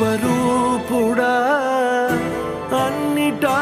స్వరూపుడా అన్నిటాంతటా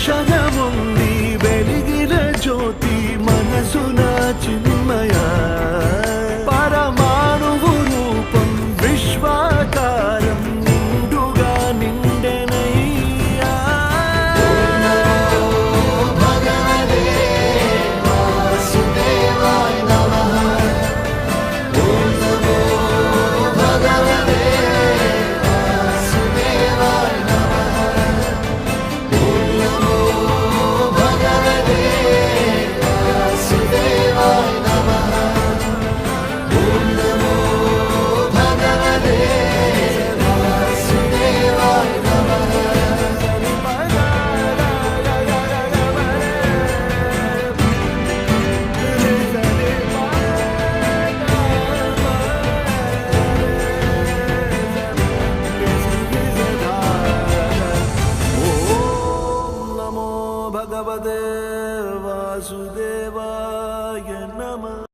shut தேவாய நம